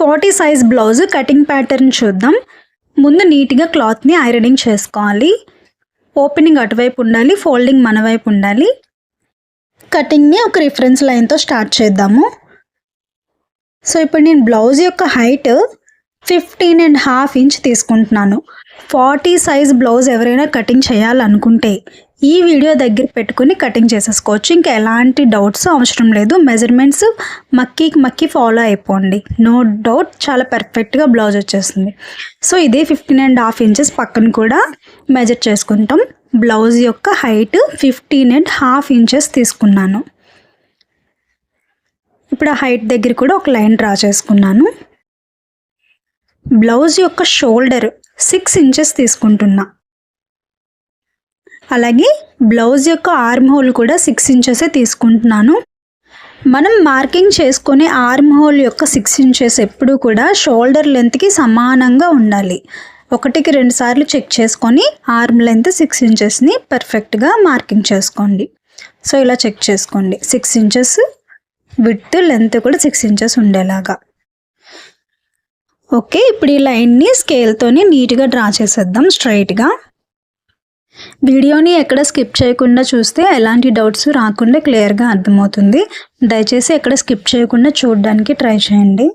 Forty size blouse cutting pattern చూద్దాం. ముందు నీట్గా క్లాత్ని ఐరనింగ్ చేసుకోవాలి. ఓపెనింగ్ అటువైపు ఉండాలి ఫోల్డింగ్ మన వైపు ఉండాలి. కటింగ్ని ఒక రిఫరెన్స్ లైన్తో స్టార్ట్ చేద్దాము. సో ఇప్పుడు నేను బ్లౌజ్ యొక్క height fifteen and half inch తీసుకుంటున్నాను. ఫార్టీ సైజ్ బ్లౌజ్ ఎవరైనా కటింగ్ చేయాలనుకుంటే ఈ వీడియో దగ్గర పెట్టుకుని కటింగ్ చేసేసుకోవచ్చు. ఇంకా ఎలాంటి డౌట్స్ అవసరం లేదు. మెజర్మెంట్స్ మక్కీకి మక్కి ఫాలో అయిపోండి. నో డౌట్ చాలా పర్ఫెక్ట్గా బ్లౌజ్ వచ్చేస్తుంది. సో ఇదే ఫిఫ్టీన్ అండ్ హాఫ్ ఇంచెస్ పక్కన కూడా మెజర్ చేసుకుంటాం. బ్లౌజ్ యొక్క height fifteen and half inches తీసుకున్నాను. ఇప్పుడు ఆ హైట్ దగ్గర కూడా ఒక లైన్ డ్రా చేసుకున్నాను. బ్లౌజ్ యొక్క షోల్డర్ సిక్స్ ఇంచెస్ తీసుకుంటున్నా. అలాగే బ్లౌజ్ యొక్క ఆర్మ్ హోల్ కూడా సిక్స్ ఇంచెసే తీసుకుంటున్నాను. మనం మార్కింగ్ చేసుకునే ఆర్మ్ హోల్ యొక్క సిక్స్ ఇంచెస్ ఎప్పుడు కూడా షోల్డర్ లెంత్కి సమానంగా ఉండాలి. ఒకటికి రెండు సార్లు చెక్ చేసుకొని ఆర్మ్ లెంత్ సిక్స్ ఇంచెస్ని పర్ఫెక్ట్గా మార్కింగ్ చేసుకోండి. సో ఇలా చెక్ చేసుకోండి. సిక్స్ ఇంచెస్ విత్ లెంత్ కూడా సిక్స్ ఇంచెస్ ఉండేలాగా. ఓకే ఇప్పుడు ఈ లైన్ని స్కేల్తోని నీట్గా డ్రా చేసేద్దాం స్ట్రైట్గా వీడియోని ఎక్కడ స్కిప్ చేయకుండా చూస్తే ఎలాంటి డౌట్స్ రాకుండా క్లియర్గా అర్థమవుతుంది. దయచేసి ఎక్కడ స్కిప్ చేయకుండా చూడడానికి ట్రై చేయండి.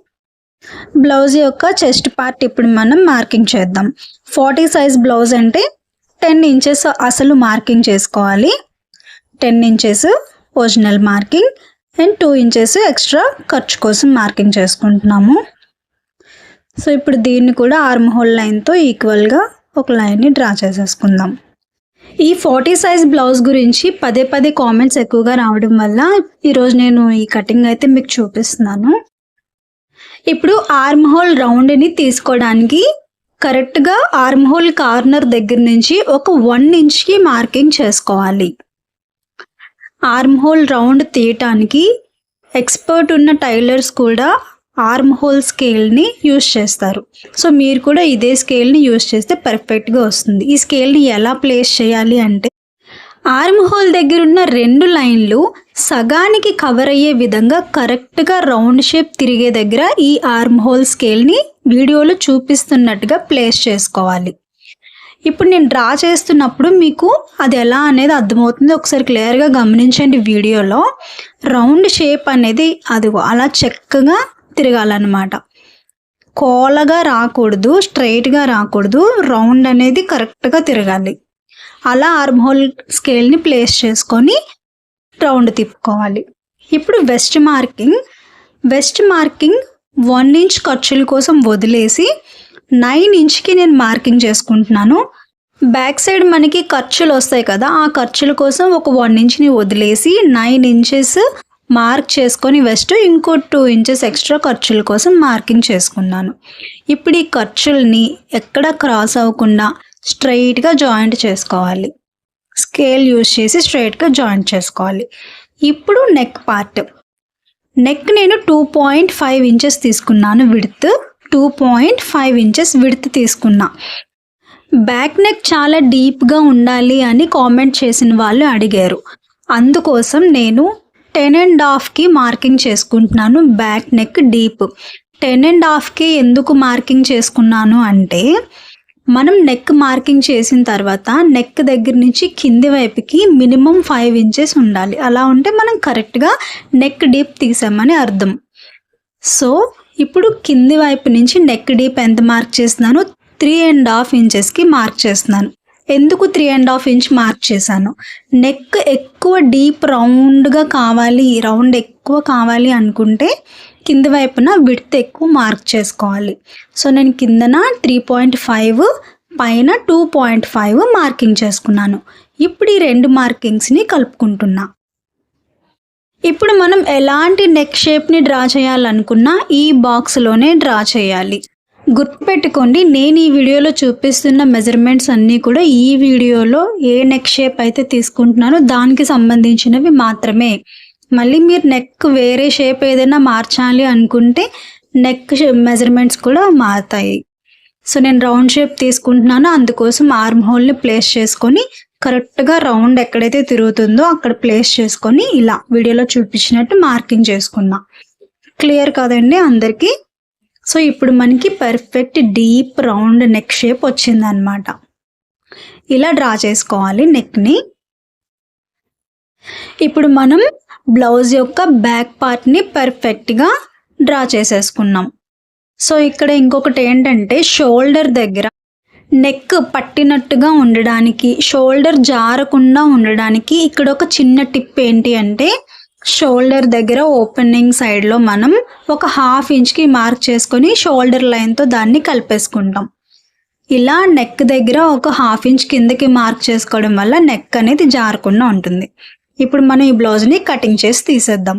బ్లౌజ్ యొక్క చెస్ట్ పార్ట్ ఇప్పుడు మనం మార్కింగ్ చేద్దాం. ఫార్టీ సైజ్ బ్లౌజ్ అంటే టెన్ ఇంచెస్ అసలు మార్కింగ్ చేసుకోవాలి. Ten inches original marking and two inches extra ఖర్చు కోసం మార్కింగ్ చేసుకుంటున్నాము. సో ఇప్పుడు దీన్ని కూడా ఆర్మ్ హోల్ లైన్తో ఈక్వల్గా ఒక లైన్ని డ్రా చేసేసుకుందాం. ఈ ఫార్టీ సైజ్ బ్లౌజ్ గురించి పదే పదే కామెంట్స్ ఎక్కువగా రావడం వల్ల ఈరోజు నేను ఈ కటింగ్ అయితే మీకు చూపిస్తున్నాను. ఇప్పుడు ఆర్మ్ హోల్ రౌండ్ని తీసుకోవడానికి కరెక్ట్గా ఆర్మ్ హోల్ కార్నర్ దగ్గర నుంచి ఒక వన్ ఇంచ్కి మార్కింగ్ చేసుకోవాలి. ఆర్మ్ హోల్ రౌండ్ తీయటానికి ఎక్స్పర్ట్ ఉన్న టైలర్స్ కూడా ఆర్మ్ హోల్ స్కేల్ని యూస్ చేస్తారు. సో మీరు కూడా ఇదే స్కేల్ని యూస్ చేస్తే పర్ఫెక్ట్గా వస్తుంది. ఈ స్కేల్ని ఎలా ప్లేస్ చేయాలి అంటే ఆర్మ్ హోల్ దగ్గర ఉన్న రెండు లైన్లు సగానికి కవర్ అయ్యే విధంగా కరెక్ట్గా రౌండ్ షేప్ తిరిగే దగ్గర ఈ ఆర్మ్ హోల్ స్కేల్ని వీడియోలో చూపిస్తున్నట్టుగా ప్లేస్ చేసుకోవాలి. ఇప్పుడు నేను డ్రా చేస్తున్నప్పుడు మీకు అది ఎలా అనేది అర్థమవుతుంది. ఒకసారి క్లియర్గా గమనించండి వీడియోలో. రౌండ్ షేప్ అనేది అది అలా చక్కగా తిరగాలన్నమాట. కోలగా రాకూడదు స్ట్రైట్గా రాకూడదు రౌండ్ అనేది కరెక్ట్గా తిరగాలి. అలా ఆర్మ్ హోల్ స్కేల్ని ప్లేస్ చేసుకొని రౌండ్ తిప్పుకోవాలి. ఇప్పుడు waist marking. Waist marking one inch ఖర్చుల కోసం వదిలేసి నైన్ ఇంచ్కి నేను మార్కింగ్ చేసుకుంటున్నాను. బ్యాక్ సైడ్ మనకి ఖర్చులు వస్తాయి కదా ఆ ఖర్చుల కోసం ఒక వన్ ఇంచ్ని వదిలేసి నైన్ ఇంచెస్ మార్క్ చేసుకొని వెస్ట్ ఇంకో టూ ఇంచెస్ ఎక్స్ట్రా ఖర్చుల కోసం మార్కింగ్ చేసుకున్నాను. ఇప్పుడు ఈ ఖర్చుల్ని ఎక్కడ క్రాస్ అవ్వకుండా స్ట్రైట్గా జాయింట్ చేసుకోవాలి. స్కేల్ యూస్ చేసి స్ట్రైట్గా జాయింట్ చేసుకోవాలి. ఇప్పుడు నెక్ పార్ట్ నెక్ నేను టూ పాయింట్ ఫైవ్ ఇంచెస్ తీసుకున్నాను width two point five inches width తీసుకున్నా. బ్యాక్ నెక్ చాలా డీప్గా ఉండాలి అని కామెంట్ చేసిన వాళ్ళు అడిగారు. అందుకోసం నేను టెన్ అండ్ హాఫ్కి మార్కింగ్ చేసుకుంటున్నాను back neck deep. Ten and హాఫ్కి ఎందుకు మార్కింగ్ చేసుకున్నాను అంటే మనం నెక్ మార్కింగ్ చేసిన తర్వాత నెక్ దగ్గర నుంచి కింది వైపుకి మినిమం ఫైవ్ ఇంచెస్ ఉండాలి. అలా ఉంటే మనం కరెక్ట్గా నెక్ డీప్ తీసామని అర్థం. సో ఇప్పుడు కింది వైపు నుంచి నెక్ డీప్ ఎంత మార్క్ చేస్తున్నాను? త్రీ అండ్ హాఫ్ ఇంచెస్కి మార్క్ చేస్తున్నాను. ఎందుకు three and half inch mark చేశాను? నెక్ ఎక్కువ డీప్ రౌండ్గా కావాలి రౌండ్ ఎక్కువ కావాలి అనుకుంటే కింది వైపున విడ్త్ ఎక్కువ మార్క్ చేసుకోవాలి. సో నేను కిందన త్రీ పాయింట్ ఫైవ్ పైన టూ పాయింట్ ఫైవ్ మార్కింగ్ చేసుకున్నాను. ఇప్పుడు ఈ రెండు మార్కింగ్స్ని కలుపుకుంటున్నా. ఇప్పుడు మనం ఎలాంటి నెక్ షేప్ని డ్రా చేయాలనుకున్నా ఈ బాక్స్లోనే డ్రా చేయాలి. గుర్తుపెట్టుకోండి నేను ఈ వీడియోలో చూపిస్తున్న మెజర్మెంట్స్ అన్నీ కూడా ఈ వీడియోలో ఏ నెక్ షేప్ అయితే తీసుకుంటున్నానో దానికి సంబంధించినవి మాత్రమే. మళ్ళీ మీరు నెక్ వేరే షేప్ ఏదైనా మార్చాలి అనుకుంటే నెక్ మెజర్మెంట్స్ కూడా మారుతాయి. సో నేను రౌండ్ షేప్ తీసుకుంటున్నానో అందుకోసం ఆర్మ్ హోల్ని ప్లేస్ చేసుకొని కరెక్ట్గా రౌండ్ ఎక్కడైతే తిరుగుతుందో అక్కడ ప్లేస్ చేసుకొని ఇలా వీడియోలో చూపించినట్టు మార్కింగ్ చేసుకున్నా. క్లియర్ కదండి అందరికీ? సో ఇప్పుడు మనకి perfect deep round neck shape వచ్చిందనమాట ఇలా డ్రా చేసుకోవాలి నెక్ని ఇప్పుడు మనం బ్లౌజ్ యొక్క బ్యాక్ పార్ట్ని పర్ఫెక్ట్గా డ్రా చేసేసుకున్నాం. సో ఇక్కడ ఇంకొకటి ఏంటంటే షోల్డర్ దగ్గర నెక్ పట్టినట్టుగా ఉండడానికి షోల్డర్ జారకుండా ఉండడానికి ఇక్కడ ఒక చిన్న టిప్ ఏంటి అంటే షోల్డర్ దగ్గర ఓపెనింగ్ సైడ్లో మనం ఒక హాఫ్ ఇంచ్కి మార్క్ చేసుకొని షోల్డర్ లైన్తో దాన్ని కలిపేసుకుంటాం. ఇలా నెక్ దగ్గర ఒక హాఫ్ ఇంచ్ కిందకి మార్క్ చేసుకోవడం వల్ల నెక్ అనేది జారకుండా ఉంటుంది. ఇప్పుడు మనం ఈ బ్లౌజ్ని కటింగ్ చేసి తీసేద్దాం.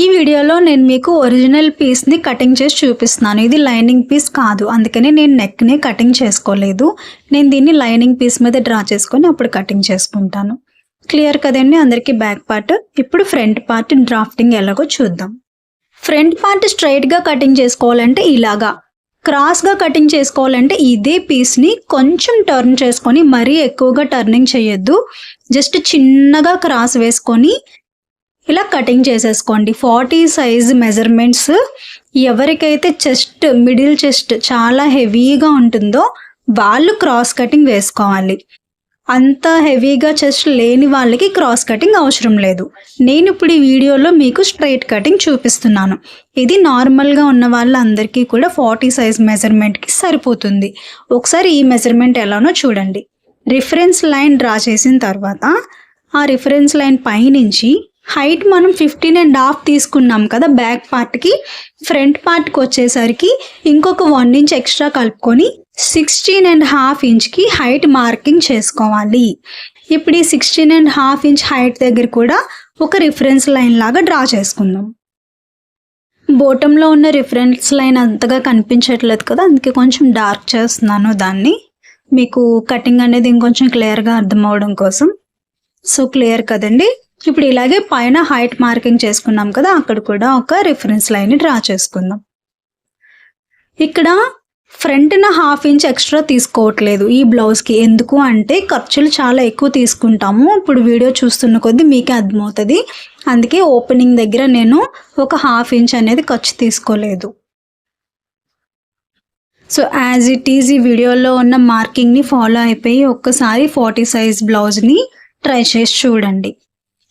ఈ వీడియోలో నేను మీకు ఒరిజినల్ పీస్ని కటింగ్ చేసి చూపిస్తున్నాను. ఇది లైనింగ్ పీస్ కాదు. అందుకని నేను నెక్ని కటింగ్ చేసుకోలేదు. నేను దీన్ని లైనింగ్ పీస్ మీద డ్రా చేసుకొని అప్పుడు కటింగ్ చేసుకుంటాను. క్లియర్ కదండి అందరికీ బ్యాక్ పార్ట్. ఇప్పుడు ఫ్రంట్ పార్ట్ డ్రాఫ్టింగ్ ఎలాగో చూద్దాం. ఫ్రంట్ పార్ట్ స్ట్రైట్గా కటింగ్ చేసుకోవాలంటే ఇలాగా. క్రాస్గా కటింగ్ చేసుకోవాలంటే ఇదే పీస్ని కొంచెం టర్న్ చేసుకొని మరీ ఎక్కువగా టర్నింగ్ చేయొద్దు. జస్ట్ చిన్నగా క్రాస్ వేసుకొని ఇలా కటింగ్ చేసేసుకోండి. ఫార్టీ సైజ్ మెజర్మెంట్స్ ఎవరికైతే చెస్ట్ మిడిల్ చెస్ట్ చాలా హెవీగా ఉంటుందో వాళ్ళు క్రాస్ కటింగ్ వేసుకోవాలి. అంత హెవీగా చెస్ట్ లేని వాళ్ళకి క్రాస్ కటింగ్ అవసరం లేదు. నేను ఇప్పుడు ఈ వీడియోలో మీకు స్ట్రైట్ కటింగ్ చూపిస్తున్నాను. ఇది నార్మల్గా ఉన్న వాళ్ళందరికీ కూడా ఫార్టీ సైజ్ మెజర్మెంట్కి సరిపోతుంది. ఒకసారి ఈ మెజర్మెంట్ ఎలానో చూడండి. రిఫరెన్స్ లైన్ డ్రా చేసిన తర్వాత ఆ రిఫరెన్స్ లైన్ పైనుంచి హైట్ మనం ఫిఫ్టీన్ అండ్ హాఫ్ తీసుకున్నాం కదా బ్యాక్ పార్ట్కి ఫ్రంట్ పార్ట్కి వచ్చేసరికి ఇంకొక వన్ ఇంచ్ ఎక్స్ట్రా కలుపుకొని సిక్స్టీన్ అండ్ హాఫ్ ఇంచ్కి హైట్ మార్కింగ్ చేసుకోవాలి. ఇప్పుడు ఈ sixteen and half inch height దగ్గర కూడా ఒక రిఫరెన్స్ లైన్ లాగా డ్రా చేసుకుందాం. బోటంలో ఉన్న రిఫరెన్స్ లైన్ అంతగా కనిపించట్లేదు కదా అందుకే కొంచెం డార్క్ చేస్తున్నాను దాన్ని. మీకు కటింగ్ అనేది ఇంకొంచెం క్లియర్గా అర్థం అవడం కోసం. సో క్లియర్ కదండి? ఇప్పుడు ఇలాగే పైన హైట్ మార్కింగ్ చేసుకున్నాం కదా అక్కడ కూడా ఒక రిఫరెన్స్ లైన్ డ్రా చేసుకుందాం. ఇక్కడ ఫ్రంట్న హాఫ్ ఇంచ్ ఎక్స్ట్రా తీసుకోవట్లేదు ఈ బ్లౌజ్కి ఎందుకు అంటే ఖర్చులు చాలా ఎక్కువ తీసుకుంటాము. ఇప్పుడు వీడియో చూస్తున్న కొద్దీ మీకే అర్థమవుతుంది. అందుకే ఓపెనింగ్ దగ్గర నేను ఒక హాఫ్ ఇంచ్ అనేది ఖర్చు తీసుకోలేదు. సో యాజ్ ఇట్ ఈజ్ ఈ వీడియోలో ఉన్న మార్కింగ్ని ఫాలో అయిపోయి ఒక్కసారి ఫార్టీ సైజ్ బ్లౌజ్ని ట్రై చేసి చూడండి.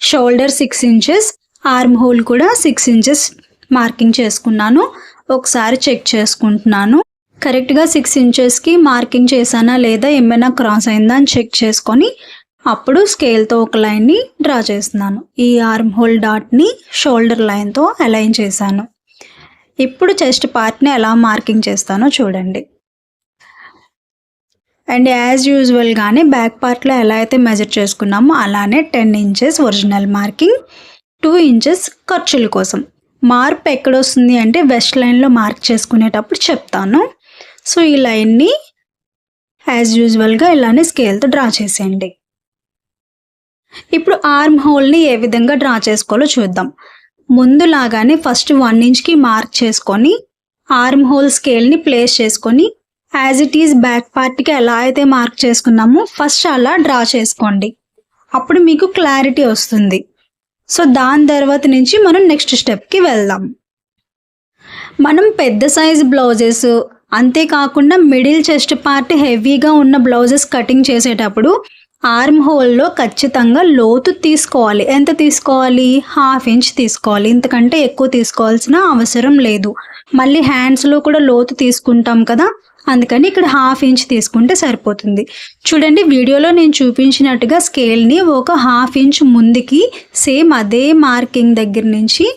Shoulder six inches arm hole కూడా సిక్స్ ఇంచెస్ మార్కింగ్ చేసుకున్నాను. ఒకసారి చెక్ చేసుకుంటున్నాను. కరెక్ట్గా సిక్స్ ఇంచెస్కి మార్కింగ్ చేశానా లేదా ఏమైనా క్రాస్ అయిందా అని చెక్ చేసుకొని అప్పుడు స్కేల్తో ఒక లైన్ని డ్రా చేస్తున్నాను. ఈ ఆర్మ్ హోల్ డాట్ని షోల్డర్ లైన్తో అలైన్ చేశాను. ఇప్పుడు చెస్ట్ పార్ట్ని ఎలా మార్కింగ్ చేస్తానో చూడండి. అండ్ యాజ్ యూజువల్గానే బ్యాక్ పార్ట్లో ఎలా అయితే మెజర్ చేసుకున్నామో అలానే ten inches original marking two inches ఖర్చుల కోసం. మార్పు ఎక్కడొస్తుంది అంటే వెస్ట్ లైన్లో మార్క్ చేసుకునేటప్పుడు చెప్తాను. సో ఈ లైన్ని యాజ్ యూజువల్గా ఇలానే స్కేల్తో డ్రా చేసేయండి. ఇప్పుడు ఆర్మ్ హోల్ని ఏ విధంగా డ్రా చేసుకోవాలో చూద్దాం. ముందులాగానే ఫస్ట్ వన్ ఇంచ్కి మార్క్ చేసుకొని ఆర్మ్ హోల్ స్కేల్ని ప్లేస్ చేసుకొని యాజ్ ఇట్ ఈజ్ బ్యాక్ పార్ట్కి ఎలా అయితే మార్క్ చేసుకున్నామో ఫస్ట్ అలా డ్రా చేసుకోండి. అప్పుడు మీకు క్లారిటీ వస్తుంది. సో దాని తర్వాత నుంచి మనం నెక్స్ట్ స్టెప్కి వెళ్దాం. మనం పెద్ద సైజ్ బ్లౌజెస్ అంతేకాకుండా మిడిల్ చెస్ట్ పార్ట్ హెవీగా ఉన్న బ్లౌజెస్ కటింగ్ చేసేటప్పుడు ఆర్మ్ హోల్లో ఖచ్చితంగా లోతు తీసుకోవాలి. ఎంత తీసుకోవాలి? హాఫ్ ఇంచ్ తీసుకోవాలి. ఇంతకంటే ఎక్కువ తీసుకోవాల్సిన అవసరం లేదు. మళ్ళీ హ్యాండ్స్లో కూడా లోతు తీసుకుంటాం కదా? అందుకని ఇక్కడ హాఫ్ ఇంచ్ తీసుకుంటే సరిపోతుంది. చూడండి వీడియోలో నేను చూపించినట్టుగా స్కేల్ని ఒక హాఫ్ ఇంచ్ ముందుకి సేమ్ అదే మార్కింగ్ దగ్గర నుంచి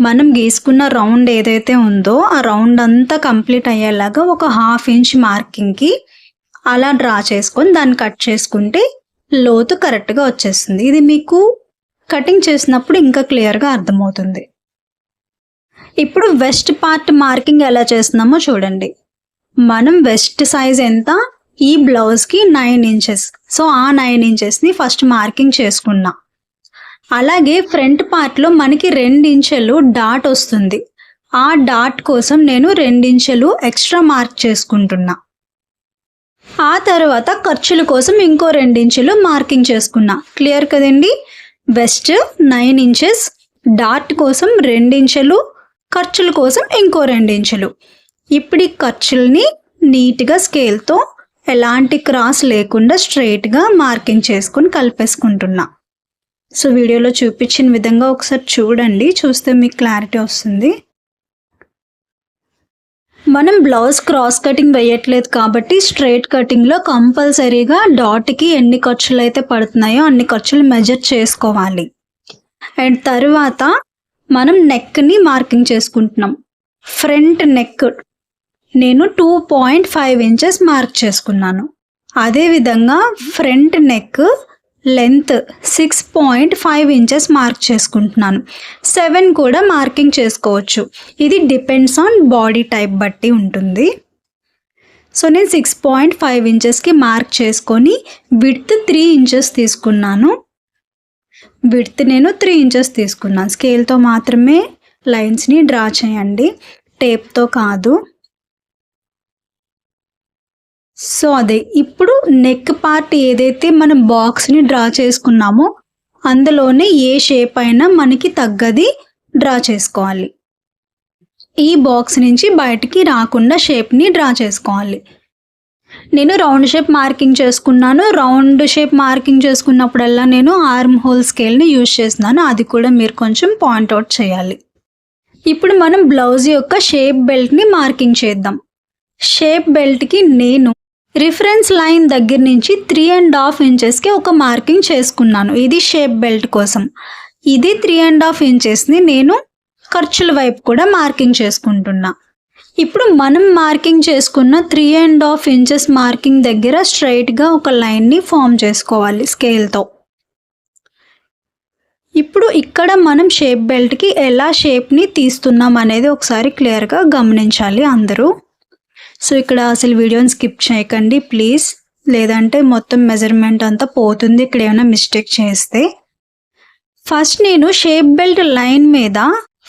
మనం గీసుకున్న రౌండ్ ఏదైతే ఉందో ఆ రౌండ్ అంతా కంప్లీట్ అయ్యేలాగా ఒక హాఫ్ ఇంచ్ మార్కింగ్కి అలా డ్రా చేసుకొని దాన్ని కట్ చేసుకుంటే లోతు కరెక్ట్గా వచ్చేస్తుంది. ఇది మీకు కటింగ్ చేసినప్పుడు ఇంకా క్లియర్గా అర్థమవుతుంది. ఇప్పుడు వెస్ట్ పార్ట్ మార్కింగ్ ఎలా చేస్తున్నామో చూడండి. మనం వెస్ట్ సైజ్ ఎంత? ఈ బ్లౌజ్కి నైన్ ఇంచెస్. సో ఆ నైన్ ఇంచెస్ని ఫస్ట్ మార్కింగ్ చేసుకున్నాం. అలాగే ఫ్రంట్ పార్ట్లో మనకి రెండించెలు డాట్ వస్తుంది. ఆ డాట్ కోసం నేను రెండించెలు ఎక్స్ట్రా మార్క్ చేసుకుంటున్నా. ఆ తర్వాత ఖర్చుల కోసం ఇంకో రెండించెలు మార్కింగ్ చేసుకున్నా. క్లియర్ కదండి? వెస్ట్ నైన్ ఇంచెస్ డాట్ కోసం రెండించెలు ఖర్చుల కోసం ఇంకో రెండించెలు. ఇప్పుడు ఈ ఖర్చుల్ని నీట్గా స్కేల్తో ఎలాంటి క్రాస్ లేకుండా స్ట్రైట్గా మార్కింగ్ చేసుకుని కలిపేసుకుంటున్నా. సో వీడియోలో చూపించిన విధంగా ఒకసారి చూడండి చూస్తే మీకు క్లారిటీ వస్తుంది. మనం బ్లౌజ్ క్రాస్ కటింగ్ వేయట్లేదు కాబట్టి స్ట్రైట్ కటింగ్లో కంపల్సరీగా డాట్కి ఎన్ని ఖర్చులు అయితే పడుతున్నాయో అన్ని ఖర్చులు మెజర్ చేసుకోవాలి. అండ్ తర్వాత మనం నెక్ని మార్కింగ్ చేసుకుంటున్నాం. ఫ్రంట్ నెక్ నేను two point five inches mark చేసుకున్నాను. అదేవిధంగా front neck length six point five inches mark చేసుకుంటున్నాను. సెవెన్ కూడా మార్కింగ్ చేసుకోవచ్చు. ఇది డిపెండ్స్ ఆన్ బాడీ టైప్ బట్టి ఉంటుంది. సో నేను సిక్స్ పాయింట్ ఫైవ్ ఇంచెస్కి మార్క్ చేసుకొని విడ్త్ త్రీ ఇంచెస్ తీసుకున్నాను. విడ్త్ నేను త్రీ ఇంచెస్ తీసుకున్నాను. స్కేల్తో మాత్రమే లైన్స్ని డ్రా చేయండి. టేప్తో కాదు. సో అదే ఇప్పుడు నెక్ పార్ట్ ఏదైతే మనం బాక్స్ని డ్రా చేసుకున్నామో అందులోనే ఏ షేప్ అయినా మనకి తగ్గది డ్రా చేసుకోవాలి. ఈ బాక్స్ నుంచి బయటికి రాకుండా షేప్ని డ్రా చేసుకోవాలి. నేను రౌండ్ షేప్ మార్కింగ్ చేసుకున్నాను. రౌండ్ షేప్ మార్కింగ్ చేసుకున్నప్పుడల్లా నేను ఆర్మ్ హోల్ స్కేల్ని యూజ్ చేస్తున్నాను. అది కూడా మీరు కొంచెం పాయింట్అవుట్ చేయాలి. ఇప్పుడు మనం బ్లౌజ్ యొక్క షేప్ బెల్ట్ని మార్కింగ్ చేద్దాం. షేప్ బెల్ట్కి నేను రిఫరెన్స్ లైన్ దగ్గర నుంచి త్రీ అండ్ హాఫ్ ఇంచెస్కి ఒక మార్కింగ్ చేసుకున్నాను. ఇది షేప్ బెల్ట్ కోసం. ఇది త్రీ అండ్ హాఫ్ ఇంచెస్ని నేను ఖర్చుల వైపు కూడా మార్కింగ్ చేసుకుంటున్నా. ఇప్పుడు మనం మార్కింగ్ చేసుకున్న three and half inches marking దగ్గర స్ట్రైట్గా ఒక లైన్ని ఫామ్ చేసుకోవాలి స్కేల్తో ఇప్పుడు ఇక్కడ మనం షేప్ బెల్ట్కి ఎలా షేప్ని తీస్తున్నాం అనేది ఒకసారి క్లియర్గా గమనించాలి అందరూ. సో ఇక్కడ అసలు వీడియోని స్కిప్ చేయకండి ప్లీజ్. లేదంటే మొత్తం మెజర్మెంట్ అంతా పోతుంది ఇక్కడ ఏమైనా మిస్టేక్ చేస్తే. ఫస్ట్ నేను షేప్ బెల్ట్ లైన్ మీద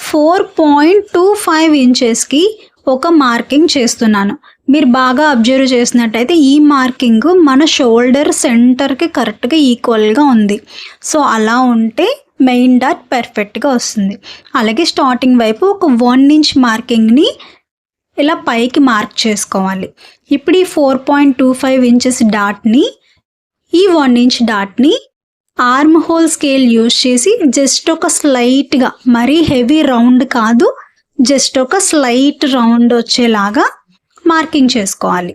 ఫోర్ పాయింట్ టూ ఫైవ్ ఇంచెస్కి ఒక మార్కింగ్ చేస్తున్నాను. మీరు బాగా అబ్జర్వ్ చేసినట్టయితే ఈ మార్కింగ్ మన షోల్డర్ సెంటర్కి కరెక్ట్గా ఈక్వల్గా ఉంది. సో అలా ఉంటే మెయిన్ డాట్ పర్ఫెక్ట్గా వస్తుంది. అలాగే స్టార్టింగ్ వైపు ఒక వన్ ఇంచ్ మార్కింగ్ని ఇలా పైకి మార్క్ చేసుకోవాలి. ఇప్పుడు ఈ four point two five inches డాట్ని ఈ వన్ ఇంచ్ డాట్ని ఆర్మ్ హోల్ స్కేల్ యూజ్ చేసి జస్ట్ ఒక స్లైట్గా మరీ హెవీ రౌండ్ కాదు జస్ట్ ఒక స్లైట్ రౌండ్ వచ్చేలాగా మార్కింగ్ చేసుకోవాలి.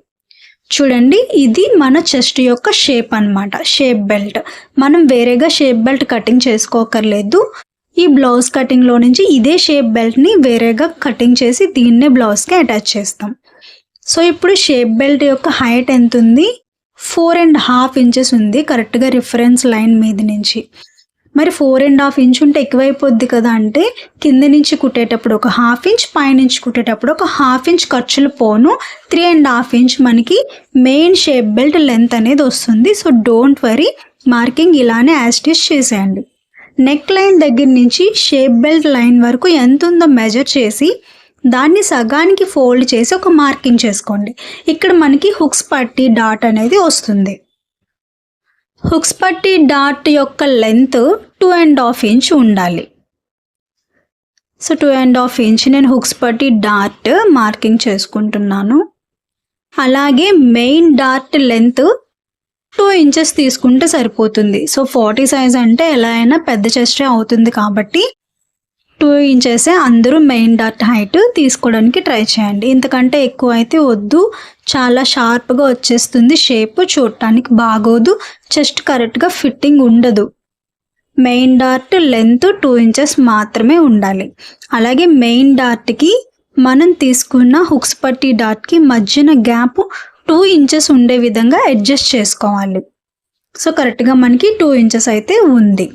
చూడండి ఇది మన చెస్ట్ యొక్క షేప్ అన్నమాట షేప్ బెల్ట్ మనం వేరేగా షేప్ బెల్ట్ కటింగ్ చేసుకోకర్లేదు. ఈ బ్లౌజ్ కటింగ్లో నుంచి ఇదే షేప్ బెల్ట్ని వేరేగా కటింగ్ చేసి దీన్నే బ్లౌజ్కి అటాచ్ చేస్తాం. సో ఇప్పుడు షేప్ బెల్ట్ యొక్క హైట్ ఎంత ఉంది? ఫోర్ అండ్ హాఫ్ ఇంచెస్ ఉంది. కరెక్ట్గా రిఫరెన్స్ లైన్ మీద నుంచి. మరి ఫోర్ అండ్ హాఫ్ ఇంచ్ ఉంటే ఎక్కువైపోద్ది కదా అంటే కింద నుంచి కుట్టేటప్పుడు ఒక హాఫ్ ఇంచ్ పైనుంచి కుట్టేటప్పుడు ఒక హాఫ్ ఇంచ్ ఖర్చులు పోను. త్రీ అండ్ హాఫ్ ఇంచ్ మనకి మెయిన్ షేప్ బెల్ట్ లెంత్ అనేది వస్తుంది. సో డోంట్ వరీ మార్కింగ్ ఇలానే యాస్టిస్ చేసేయండి. నెక్ లైన్ దగ్గర నుంచి షేప్ బెల్ట్ లైన్ వరకు ఎంత ఉందో మెజర్ చేసి దాన్ని సగానికి ఫోల్డ్ చేసి ఒక మార్కింగ్ చేసుకోండి. ఇక్కడ మనకి హుక్స్ పట్టి డాట్ అనేది వస్తుంది. హుక్స్ పట్టి డాట్ యొక్క length two and half inch ఉండాలి. So two and half inch నేను హుక్స్ పట్టి డాట్ మార్కింగ్ చేసుకుంటున్నాను. అలాగే main dot length two inches తీసుకుంటే సరిపోతుంది. సో ఫార్టీ సైజ్ అంటే ఎలా అయినా పెద్ద చెస్టే అవుతుంది కాబట్టి టూ ఇంచెసే అందరూ మెయిన్ డాట్ హైట్ తీసుకోవడానికి ట్రై చేయండి. ఇంతకంటే ఎక్కువ అయితే వద్దు. చాలా షార్ప్గా వచ్చేస్తుంది షేప్ చూడటానికి బాగోదు. చెస్ట్ కరెక్ట్గా ఫిట్టింగ్ ఉండదు. Main dot length two inches మాత్రమే ఉండాలి. అలాగే మెయిన్ డాట్కి మనం తీసుకున్న హుక్స్ పట్టి డాట్కి మధ్యన గ్యాప్ టూ ఇంచెస్ ఉండే విధంగా అడ్జస్ట్ చేసుకోవాలి. సో కరెక్ట్గా మనకి టూ ఇంచెస్ అయితే ఉంది.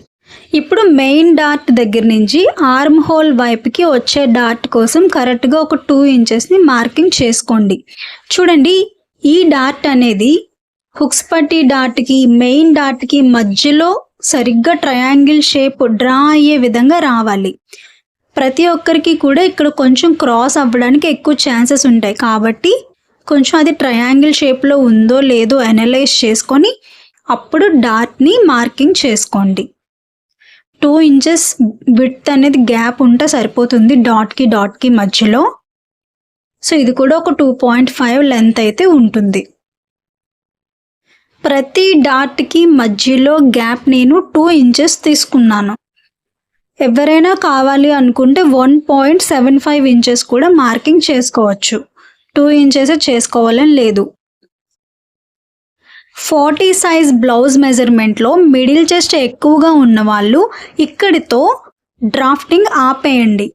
ఇప్పుడు మెయిన్ డాట్ దగ్గర నుంచి ఆర్మ్ హోల్ వైపుకి వచ్చే డాట్ కోసం కరెక్ట్గా ఒక టూ ఇంచెస్ని మార్కింగ్ చేసుకోండి. చూడండి ఈ డాట్ అనేది హుక్స్ పట్టి డాట్కి మెయిన్ డాట్కి మధ్యలో సరిగ్గా ట్రయాంగిల్ షేప్ డ్రా అయ్యే విధంగా రావాలి. ప్రతి ఒక్కరికి కూడా ఇక్కడ కొంచెం క్రాస్ అవ్వడానికి ఎక్కువ ఛాన్సెస్ ఉంటాయి. కాబట్టి కొంచెం అది ట్రయాంగిల్ షేప్లో ఉందో లేదో అనలైజ్ చేసుకొని అప్పుడు డాట్ని మార్కింగ్ చేసుకోండి. టూ ఇంచెస్ విడ్త్ అనేది గ్యాప్ ఉంటే సరిపోతుంది డాట్కి డాట్కి మధ్యలో. సో ఇది కూడా ఒక టూ పాయింట్ ఫైవ్ లెంత్ అయితే ఉంటుంది. ప్రతి డాట్కి మధ్యలో గ్యాప్ నేను టూ ఇంచెస్ తీసుకున్నాను. ఎవరైనా కావాలి అనుకుంటే one point seven five inches కూడా మార్కింగ్ చేసుకోవచ్చు. టూ ఇంచెస్ చేసుకోవాలని లేదు. ఫార్టీ సైజ్ బ్లౌజ్ మెజర్మెంట్లో మిడిల్ చెస్ట్ ఎక్కువగా ఉన్నవాళ్ళు ఇక్కడితో డ్రాఫ్టింగ్ ఆపేయండి.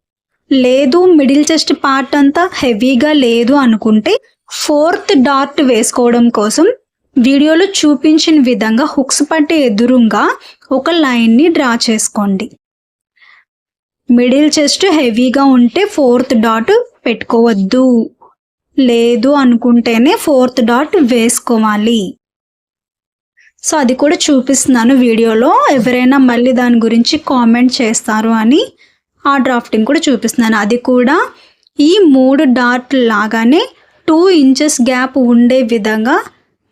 లేదు మిడిల్ చెస్ట్ పార్ట్ అంతా హెవీగా లేదు అనుకుంటే ఫోర్త్ డాట్ వేసుకోవడం కోసం వీడియోలో చూపించిన విధంగా హుక్స్ పట్టే ఎదురుగా ఒక లైన్ని డ్రా చేసుకోండి. మిడిల్ చెస్ట్ హెవీగా ఉంటే ఫోర్త్ డాట్ పెట్టుకోవద్దు. లేదు అనుకుంటేనే ఫోర్త్ డాట్ వేసుకోవాలి. సో అది కూడా చూపిస్తున్నాను వీడియోలో. ఎవరైనా మళ్ళీ దాని గురించి కామెంట్ చేస్తారు అని ఆ డ్రాఫ్టింగ్ కూడా చూపిస్తున్నాను. అది కూడా ఈ మూడు డాట్ లాగానే టూ ఇంచెస్ గ్యాప్ ఉండే విధంగా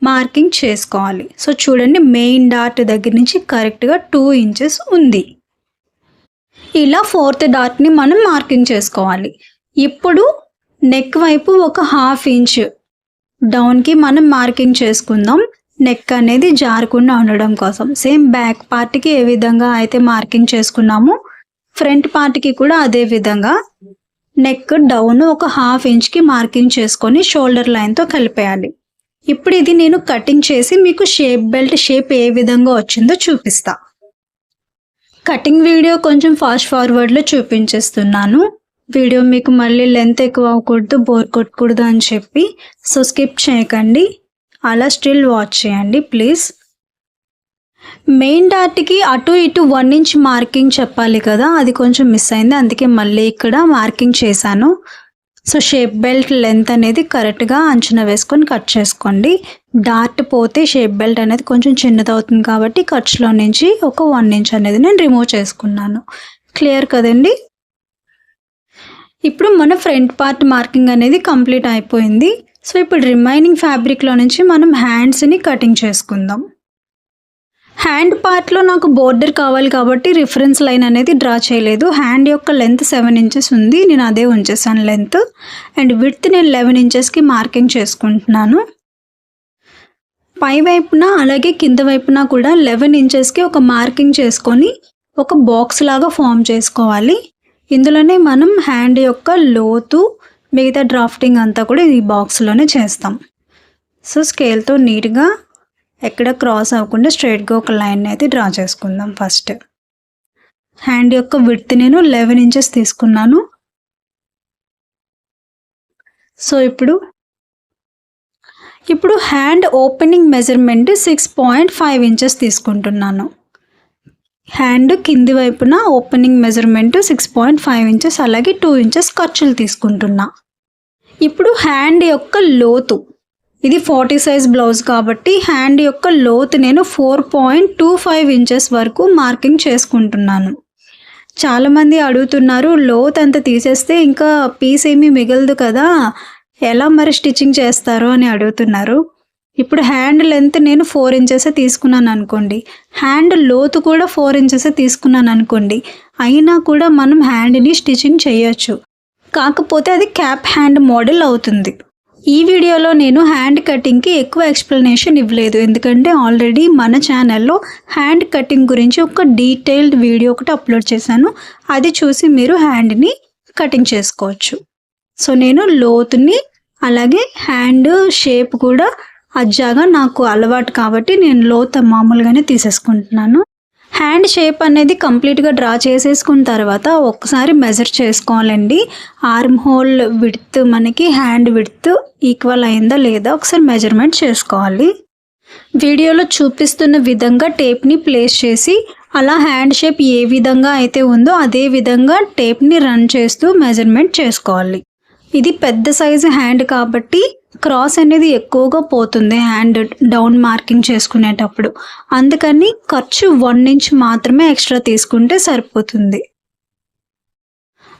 మార్కింగ్ చేసుకోవాలి. సో చూడండి మెయిన్ డాట్ దగ్గర నుంచి కరెక్ట్గా టూ ఇంచెస్ ఉంది. ఇలా ఫోర్త్ డాట్ని మనం మార్కింగ్ చేసుకోవాలి. ఇప్పుడు నెక్ వైపు ఒక హాఫ్ ఇంచ్ డౌన్కి మనం మార్కింగ్ చేసుకుందాం. నెక్ అనేది జారకుండా ఉండడం కోసం. సేమ్ బ్యాక్ పార్ట్కి ఏ విధంగా అయితే మార్కింగ్ చేసుకున్నామో ఫ్రంట్ పార్ట్కి కూడా అదే విధంగా నెక్ డౌన్ ఒక హాఫ్ ఇంచ్కి మార్కింగ్ చేసుకొని షోల్డర్ లైన్తో కలిపేయాలి. ఇప్పుడు ఇది నేను కటింగ్ చేసి మీకు షేప్ బెల్ట్ షేప్ ఏ విధంగా వచ్చిందో చూపిస్తా. కటింగ్ వీడియో కొంచెం ఫాస్ట్ ఫార్వర్డ్లో చూపించేస్తున్నాను. వీడియో మీకు మళ్ళీ లెంత్ ఎక్కువ అవ్వకూడదు బోర్ కొట్టకూడదు అని చెప్పి. సో స్కిప్ చేయకండి. అలా స్టిల్ వాచ్ చేయండి ప్లీజ్ మెయిన్ డాట్కి అటు ఇటు వన్ ఇంచ్ మార్కింగ్ చెప్పాలి కదా అది కొంచెం మిస్ అయింది. అందుకే మళ్ళీ ఇక్కడ మార్కింగ్ చేశాను. సో షేప్ బెల్ట్ లెంత్ అనేది కరెక్ట్గా అంచనా వేసుకొని కట్ చేసుకోండి. డార్ట్ పోతే షేప్ బెల్ట్ అనేది కొంచెం చిన్నదవుతుంది కాబట్టి ఖర్చులో నుంచి ఒక వన్ ఇంచ్ అనేది నేను రిమూవ్ చేసుకున్నాను. క్లియర్ కదండి? ఇప్పుడు మన ఫ్రంట్ పార్ట్ మార్కింగ్ అనేది కంప్లీట్ అయిపోయింది. సో ఇప్పుడు రిమైనింగ్ ఫ్యాబ్రిక్లో నుంచి మనం హ్యాండ్స్ని కటింగ్ చేసుకుందాం. హ్యాండ్ పార్ట్లో నాకు బోర్డర్ కావాలి కాబట్టి రిఫరెన్స్ లైన్ అనేది డ్రా చేయలేదు. హ్యాండ్ యొక్క లెంత్ సెవెన్ ఇంచెస్ ఉంది. నేను అదే ఉంచేసాను లెంత్. అండ్ విడ్త్ నేను లెవెన్ ఇంచెస్కి మార్కింగ్ చేసుకుంటున్నాను. పై వైపున అలాగే కింద వైపున కూడా లెవెన్ ఇంచెస్కి ఒక మార్కింగ్ చేసుకొని ఒక బాక్స్ లాగా ఫామ్ చేసుకోవాలి. ఇందులోనే మనం హ్యాండ్ యొక్క లోతు మిగతా డ్రాఫ్టింగ్ అంతా కూడా ఈ బాక్స్లోనే చేస్తాం. సో స్కేల్తో నీట్గా ఎక్కడ క్రాస్ అవ్వకుండా స్ట్రైట్గా ఒక లైన్ అయితే డ్రా చేసుకుందాం ఫస్ట్ హ్యాండ్ యొక్క విడ్త్ నేను లెవెన్ ఇంచెస్ తీసుకున్నాను. సో ఇప్పుడు ఇప్పుడు hand opening measurement six point five inches తీసుకుంటున్నాను. హ్యాండ్ కింది వైపున opening measurement six point five inches అలాగే టూ ఇంచెస్ ఖర్చులు తీసుకుంటున్నా. ఇప్పుడు హ్యాండ్ యొక్క లోతు. ఇది ఫార్టీ సైజ్ బ్లౌజ్ కాబట్టి హ్యాండ్ యొక్క లోతు నేను four point two five inches వరకు మార్కింగ్ చేసుకుంటున్నాను. చాలామంది అడుగుతున్నారు లోత్ అంత తీసేస్తే ఇంకా పీస్ ఏమీ మిగలదు కదా ఎలా మరి స్టిచ్చింగ్ చేస్తారు అని అడుగుతున్నారు. ఇప్పుడు హ్యాండ్ లెంత్ నేను ఫోర్ ఇంచెస్ తీసుకున్నాను అనుకోండి. హ్యాండ్ లోతు కూడా ఫోర్ ఇంచెస్ తీసుకున్నాను అనుకోండి. అయినా కూడా మనం హ్యాండ్ని స్టిచ్చింగ్ చేయొచ్చు. కాకపోతే అది క్యాప్ హ్యాండ్ మోడల్ అవుతుంది. ఈ వీడియోలో నేను హ్యాండ్ కటింగ్కి ఎక్కువ ఎక్స్ప్లెనేషన్ ఇవ్వలేదు. ఎందుకంటే ఆల్రెడీ మన ఛానల్లో హ్యాండ్ కటింగ్ గురించి ఒక డీటెయిల్డ్ వీడియో ఒకటి అప్లోడ్ చేశాను. అది చూసి మీరు హ్యాండ్ని కటింగ్ చేసుకోవచ్చు. సో నేను లోతుని అలాగే హ్యాండ్ షేప్ కూడా అజ్జాగా నాకు అలవాటు కాబట్టి నేను లోత మామూలుగానే తీసేసుకుంటున్నాను. హ్యాండ్ షేప్ అనేది కంప్లీట్గా డ్రా చేసేసుకున్న తర్వాత ఒక్కసారి మెజర్ చేసుకోవాలండి. ఆర్మ్ హోల్ విడ్త్ మనకి హ్యాండ్ విడ్త్ ఈక్వల్ అయిందా లేదా ఒకసారి మెజర్మెంట్ చేసుకోవాలి. వీడియోలో చూపిస్తున్న విధంగా టేప్ని ప్లేస్ చేసి అలా హ్యాండ్ షేప్ ఏ విధంగా అయితే ఉందో అదే విధంగా టేప్ని రన్ చేస్తూ మెజర్మెంట్ చేసుకోవాలి. ఇది పెద్ద సైజు హ్యాండ్ కాబట్టి క్రాస్ అనేది ఎక్కువగా పోతుంది హ్యాండ్ డౌన్ మార్కింగ్ చేసుకునేటప్పుడు. అందుకని ఖర్చు వన్ ఇంచ్ మాత్రమే ఎక్స్ట్రా తీసుకుంటే సరిపోతుంది.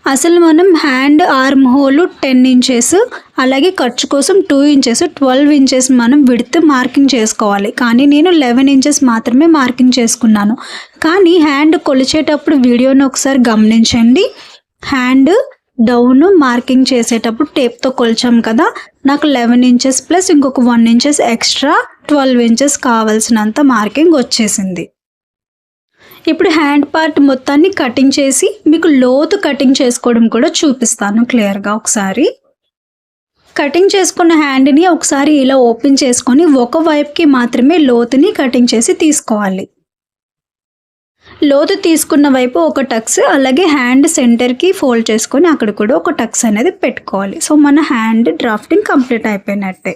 అసలు మనం hand arm hole ten inches అలాగే ఖర్చు కోసం టూ ఇంచెస్ ట్వెల్వ్ ఇంచెస్ మనం విడితే మార్కింగ్ చేసుకోవాలి. కానీ నేను లెవెన్ ఇంచెస్ మాత్రమే మార్కింగ్ చేసుకున్నాను. కానీ హ్యాండ్ కొలిచేటప్పుడు వీడియోని ఒకసారి గమనించండి. హ్యాండ్ డౌన్ మార్కింగ్ చేసేటప్పుడు టేప్తో కొలిచాం కదా. నాకు లెవెన్ ఇంచెస్ ప్లస్ ఇంకొక one inches extra twelve inches కావాల్సినంత మార్కింగ్ వచ్చేసింది. ఇప్పుడు హ్యాండ్ పార్ట్ మొత్తాన్ని కటింగ్ చేసి మీకు లోతు కటింగ్ చేసుకోవడం కూడా చూపిస్తాను క్లియర్గా ఒకసారి. కటింగ్ చేసుకున్న హ్యాండ్ని ఒకసారి ఇలా ఓపెన్ చేసుకొని ఒక వైపుకి మాత్రమే లోతుని కటింగ్ చేసి తీసుకోవాలి. లోతు తీసుకున్న వైపు ఒక టక్స్ అలాగే హ్యాండ్ సెంటర్కి ఫోల్డ్ చేసుకొని అక్కడ కూడా ఒక టక్స్ అనేది పెట్టుకోవాలి. సో మన హ్యాండ్ డ్రాఫ్టింగ్ కంప్లీట్ అయిపోయినట్టే.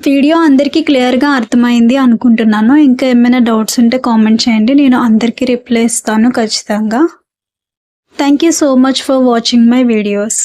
వీడియో అందరికీ క్లియర్గా అర్థమైంది అనుకుంటున్నాను. ఇంకా ఏమైనా డౌట్స్ ఉంటే కామెంట్ చేయండి. నేను అందరికీ రిప్లై ఇస్తాను ఖచ్చితంగా. Thank you so much for watching my videos